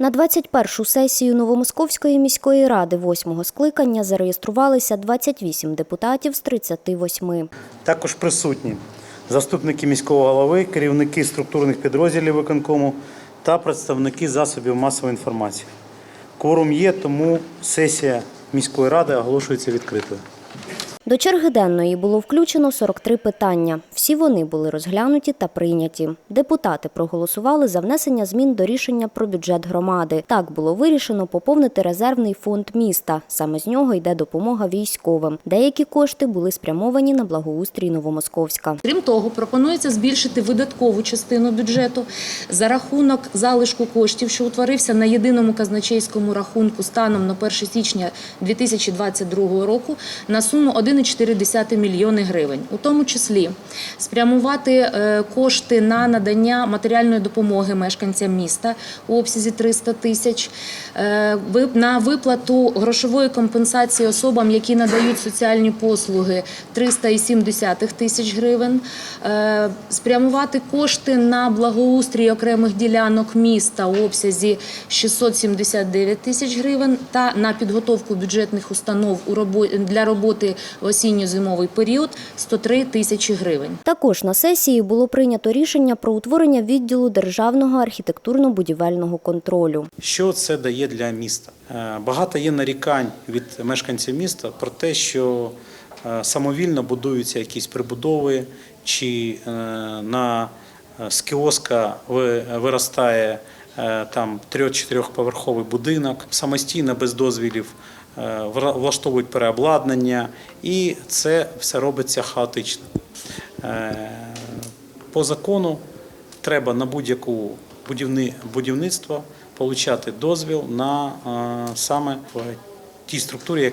На 21-шу сесію Новомосковської міської ради восьмого скликання зареєструвалися 28 депутатів з 38. Також присутні заступники міського голови, керівники структурних підрозділів виконкому та представники засобів масової інформації. Кворум є, тому сесія міської ради оголошується відкритою. До черги денної було включено 43 питання. Всі вони були розглянуті та прийняті. Депутати проголосували за внесення змін до рішення про бюджет громади. Так було вирішено поповнити резервний фонд міста. Саме з нього йде допомога військовим. Деякі кошти були спрямовані на благоустрій Новомосковська. Крім того, пропонується збільшити видаткову частину бюджету за рахунок залишку коштів, що утворився на єдиному казначейському рахунку станом на 1 січня 2022 року на суму 1,4 мільйони гривень. У тому числі спрямувати е, кошти на надання матеріальної допомоги мешканцям міста у обсязі 300 тисяч, е, на виплату грошової компенсації особам, які надають соціальні послуги 3,7 тисяч гривень, е, спрямувати кошти на благоустрій окремих ділянок міста у обсязі 679 тисяч гривень та на підготовку бюджетних установ для роботи в осінньо-зимовий період 103 тисячі гривень. Також на сесії було прийнято рішення про утворення відділу державного архітектурно-будівельного контролю. Що це дає для міста? Е, Багато є нарікань від мешканців міста про те, що е, самовільно будуються якісь прибудови, чи е, на з кіоска виростає там трьох-чотирьохповерховий будинок, самостійно без дозвілів е, влаштовують переобладнання, і це все робиться хаотично. Е, По закону треба на будь-яку будівни, будівництво отримати дозвіл на е, саме в тій структурі,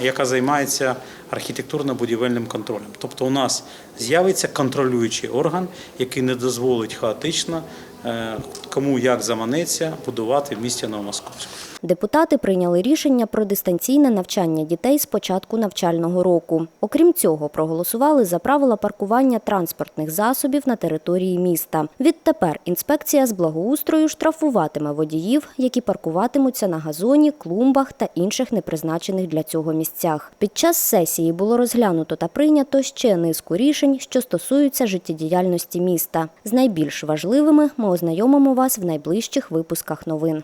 яка займається архітектурно-будівельним контролем. Тобто у нас з'явиться контролюючий орган, який не дозволить хаотично е, кому як заманеться будувати в місті Новомосковську. Депутати прийняли рішення про дистанційне навчання дітей з початку навчального року. Окрім цього, проголосували за правила паркування транспортних засобів на території міста. Відтепер інспекція з благоустрою штрафуватиме водіїв, які паркуватимуться на газоні, клумбах та інших непризначених для цього місцях. Під час сесії було розглянуто та прийнято ще низку рішень, що стосуються життєдіяльності міста. З найбільш важливими ми ознайомимо вас в найближчих випусках новин.